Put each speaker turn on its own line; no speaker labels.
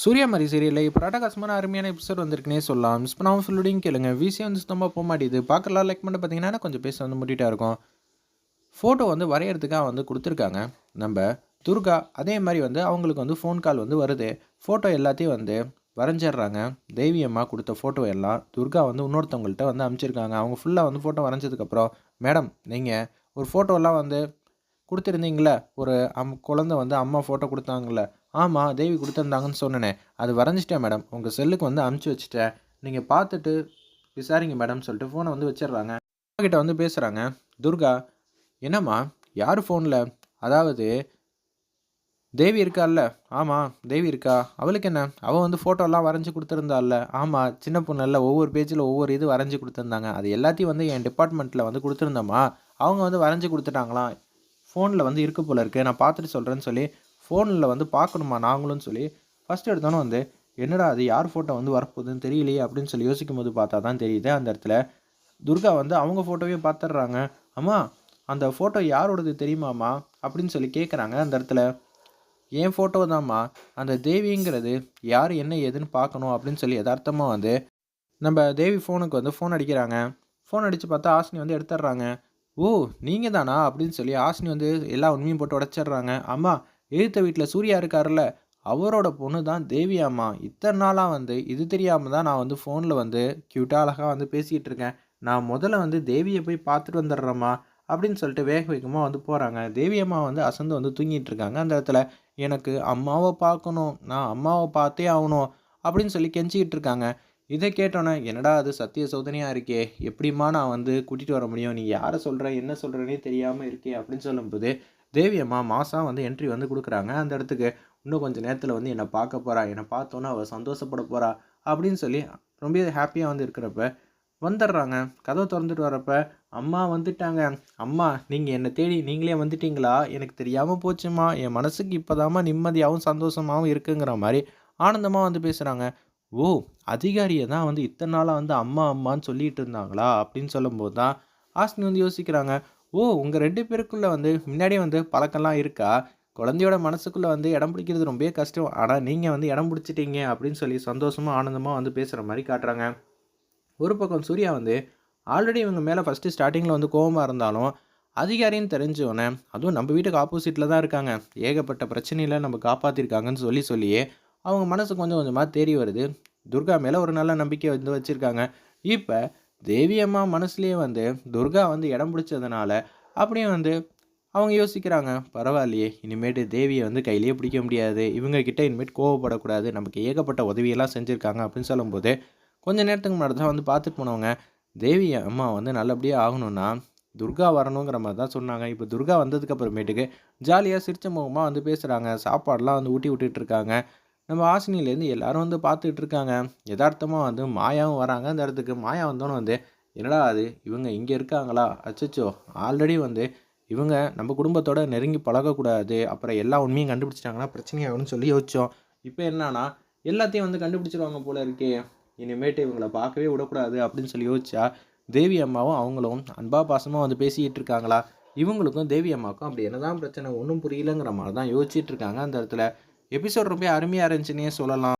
சூரியமரி மாதிரி சீரியலில் இப்போ ராட்டகாசமான அருமையான எபிசோட் வந்திருக்குனே சொல்லலாம். மிஸ் பண்ணாமல் ஃபுல்லுடையும் கேளுங்க. விஷயம் வந்து சுத்தமாக போக மாட்டேது பார்க்கலாம் லைக் பண்ணி பார்த்தீங்கன்னா கொஞ்சம் பேச வந்து முட்டிகிட்டா இருக்கும். ஃபோட்டோ வந்து வரைகிறதுக்காக வந்து கொடுத்துருக்காங்க. நம்ம துர்கா அதே மாதிரி வந்து அவங்களுக்கு வந்து ஃபோன் கால் வந்து வருது. ஃபோட்டோ எல்லாத்தையும் வந்து வரைஞ்சிடுறாங்க. தெய்வியம்மா கொடுத்த ஃபோட்டோ எல்லாம் துர்கா வந்து இன்னொருத்தவங்கள்ட்ட வந்து அனுப்பிச்சிருக்காங்க. அவங்க ஃபுல்லாக வந்து ஃபோட்டோ வரைஞ்சதுக்கப்புறம் மேடம் நீங்கள் ஒரு ஃபோட்டோலாம் வந்து கொடுத்துருந்தீங்களே? ஒரு அம் குழந்தை வந்து அம்மா ஃபோட்டோ கொடுத்தாங்கல்ல. ஆமாம் தேவி கொடுத்துருந்தாங்கன்னு சொன்னேனே. அது வரைஞ்சிட்டேன் மேடம். உங்கள் செல்லுக்கு வந்து அமுச்சு வச்சுட்டேன். நீங்கள் பார்த்துட்டு விசாரிங்க மேடம் சொல்லிட்டு ஃபோனை வந்து வச்சிடுறாங்க. கிட்ட வந்து பேசுகிறாங்க துர்கா என்னம்மா? யார் ஃபோனில் அதாவது தேவி இருக்கால்ல? ஆமாம் தேவி இருக்கா? அவளுக்கு என்ன? அவள் வந்து ஃபோட்டோலாம் வரைஞ்சி கொடுத்துருந்தாள்ல ஆமாம் சின்ன பொண்ணுல ஒவ்வொரு பேஜில் ஒவ்வொரு இது வரைஞ்சி கொடுத்துருந்தாங்க. அது எல்லாத்தையும் வந்து என் டிபார்ட்மெண்ட்டில் வந்து கொடுத்துருந்தோம்மா. அவங்க வந்து வரைஞ்சி கொடுத்துட்டாங்களாம். ஃபோனில் வந்து இருக்குது போல இருக்குது நான் பார்த்துட்டு சொல்கிறேன்னு சொல்லி ஃபோனில் வந்து பார்க்கணுமா நாங்களும் சொல்லி ஃபஸ்ட் எடுத்தோன்னே வந்து என்னடா அது யார் ஃபோட்டோ வந்து வரப்போகுதுன்னு தெரியலையே அப்படின்னு சொல்லி யோசிக்கும் போது பார்த்தா தான் தெரியுது அந்த இடத்துல. துர்கா வந்து அவங்க ஃபோட்டோவே பார்த்துட்றாங்க. அம்மா அந்த ஃபோட்டோ யாரோடது தெரியுமாம்மா? அப்படின்னு சொல்லி கேட்குறாங்க அந்த இடத்துல. என் ஃபோட்டோ தான்மா அந்த தேவிங்கிறது யார் என்ன ஏதுன்னு பார்க்கணும் அப்படின்னு சொல்லி யதார்த்தமாக வந்து நம்ம தேவி ஃபோனுக்கு வந்து ஃபோன் அடிக்கிறாங்க. ஃபோன் அடித்து பார்த்தா ஆசினி வந்து எடுத்துடுறாங்க. ஓ நீங்கள் தானா அப்படின்னு சொல்லி ஆசினி வந்து எல்லா உண்மையும் போட்டு உடச்சிட்றாங்க. அம்மா எழுத்த வீட்டில் சூர்யா இருக்காருல்ல அவரோட பொண்ணு தான் தேவி அம்மா. இத்தனை நாளாக வந்து இது தெரியாமல் தான் நான் வந்து ஃபோனில் வந்து க்யூட்டாக அழகாக வந்து பேசிக்கிட்டு இருக்கேன். நான் முதல்ல வந்து தேவியை போய் பார்த்துட்டு வந்துடுறேம்மா அப்படின்னு சொல்லிட்டு வேக வேகமாக வந்து போகிறாங்க தேவி அம்மா வந்து அசந்து வந்து தூங்கிட்டு இருக்காங்க. அந்த இடத்துல எனக்கு அம்மாவை பார்க்கணும் நான் அம்மாவை பார்த்தே ஆகணும் அப்படின்னு சொல்லி கெஞ்சிக்கிட்டு இருக்காங்க. இதை கேட்டோன்னே என்னடா அது சத்திய சோதனையாக இருக்கே? எப்படிம்மா நான் வந்து கூட்டிகிட்டு வர முடியும்? நீ யாரை சொல்கிற என்ன சொல்கிறேனே தெரியாமல் இருக்கே? அப்படின்னு சொல்லும்போது தேவியம்மா மாதம் வந்து என்ட்ரி வந்து கொடுக்குறாங்க. அந்த இடத்துக்கு இன்னும் கொஞ்சம் நேரத்தில் வந்து என்னை பார்க்க போகிறா என்னை பார்த்தோன்னே அவள் சந்தோஷப்பட போகிறா அப்படின்னு சொல்லி ரொம்ப ஹாப்பியாக வந்து இருக்கிறப்ப வந்துடுறாங்க. கதவை திறந்துட்டு வரப்ப அம்மா வந்துட்டாங்க. அம்மா நீங்கள் என்னை தேடி நீங்களே வந்துட்டீங்களா? எனக்கு தெரியாமல் போச்சுமா என் மனசுக்கு இப்போதாம்மா நிம்மதியாகவும் சந்தோஷமாகவும் இருக்குங்கிற மாதிரி ஆனந்தமாக வந்து பேசுகிறாங்க ஓ அதிகாரியை தான் வந்து இத்தனை நாளாக வந்து அம்மா அம்மான்னு சொல்லிட்டு இருந்தாங்களா? அப்படின்னு சொல்லும்போது தான் ஆஸ்னி வந்து யோசிக்கிறாங்க. ஓ உங்கள் ரெண்டு பேருக்குள்ளே வந்து முன்னாடியே வந்து பழக்கம்லாம் இருக்கா? குழந்தையோட மனசுக்குள்ளே வந்து இடம் பிடிக்கிறது ரொம்பவே கஷ்டம். ஆனால் நீங்கள் வந்து இடம் பிடிச்சிட்டீங்க அப்படின்னு சொல்லி சந்தோஷமாக ஆனந்தமாக வந்து பேசுகிற மாதிரி காட்டுறாங்க. ஒரு பக்கம் சூர்யா வந்து ஆல்ரெடி இவங்க மேலே ஃபஸ்ட்டு ஸ்டார்டிங்கில் வந்து கோபமாக இருந்தாலும் அதிகாரின்னு தெரிஞ்சோடனே அதுவும் நம்ம வீட்டுக்கு ஆப்போசிட்டில் தான் இருக்காங்க. ஏகப்பட்ட பிரச்சனையில் நம்ம காப்பாற்றிருக்காங்கன்னு சொல்லி சொல்லியே அவங்க மனசு கொஞ்சம் கொஞ்சமாக தேடி வருது. துர்கா மேலே ஒரு நல்ல நம்பிக்கை வந்து வச்சுருக்காங்க. இப்போ தேவி அம்மா மனசுலேயே வந்து துர்கா வந்து இடம் பிடிச்சதுனால அப்படியே வந்து அவங்க யோசிக்கிறாங்க பரவாயில்லையே இனிமேட்டு தேவியை வந்து கையிலேயே பிடிக்க முடியாது. இவங்கக்கிட்ட இனிமேட் இனிமேட்டு கோவப்படக்கூடாது. நமக்கு ஏகப்பட்ட உதவியெல்லாம் செஞ்சுருக்காங்க அப்படின்னு சொல்லும்போது கொஞ்சம் நேரத்துக்கு முன்னாடி தான் வந்து பார்த்துட்டு போனவங்க தேவி அம்மா வந்து நல்லபடியாக ஆகணும்னா துர்கா வரணுங்கிற மாதிரி தான் சொன்னாங்க. இப்போ துர்கா வந்ததுக்கப்புறமேட்டுக்கு ஜாலியாக சிரிச்ச முகமாக வந்து பேசுகிறாங்க சாப்பாடெலாம் வந்து ஊட்டி விட்டுட்டு இருக்காங்க. நம்ம ஆசினிலேருந்து எல்லோரும் வந்து பார்த்துட்டு இருக்காங்க யதார்த்தமாக வந்து மாயாவும் வராங்க. அந்த இடத்துக்கு மாயா வந்தோன்னே வந்து என்னடா அது? இவங்க இங்கே இருக்காங்களா? அச்சச்சோ. ஆல்ரெடி வந்து இவங்க நம்ம குடும்பத்தோட நெருங்கி பழகக்கூடாது. அப்புறம் எல்லா உண்மையும் கண்டுபிடிச்சிட்டாங்கன்னா பிரச்சனையாகும்னு சொல்லி யோசித்தோம் இப்போ என்னன்னா எல்லாத்தையும் வந்து கண்டுபிடிச்சிருவாங்க போல இருக்கே. இனிமேட்டு இவங்களை பார்க்கவே விடக்கூடாது அப்படின்னு சொல்லி யோசிச்சா தேவி அம்மாவும் அவங்களும் அன்பா பாசமாக வந்து பேசிக்கிட்டு இருக்காங்களா இவங்களுக்கும் தேவி அம்மாவுக்கும் அப்படி என்னதான் பிரச்சனை ஒன்றும் புரியலங்கிற மாதிரி தான் யோசிச்சுட்டு இருக்காங்க அந்த இடத்துல. எபிசோட் ரொம்ப அருமையாக இருந்துச்சுன்னே சொல்லலாம்.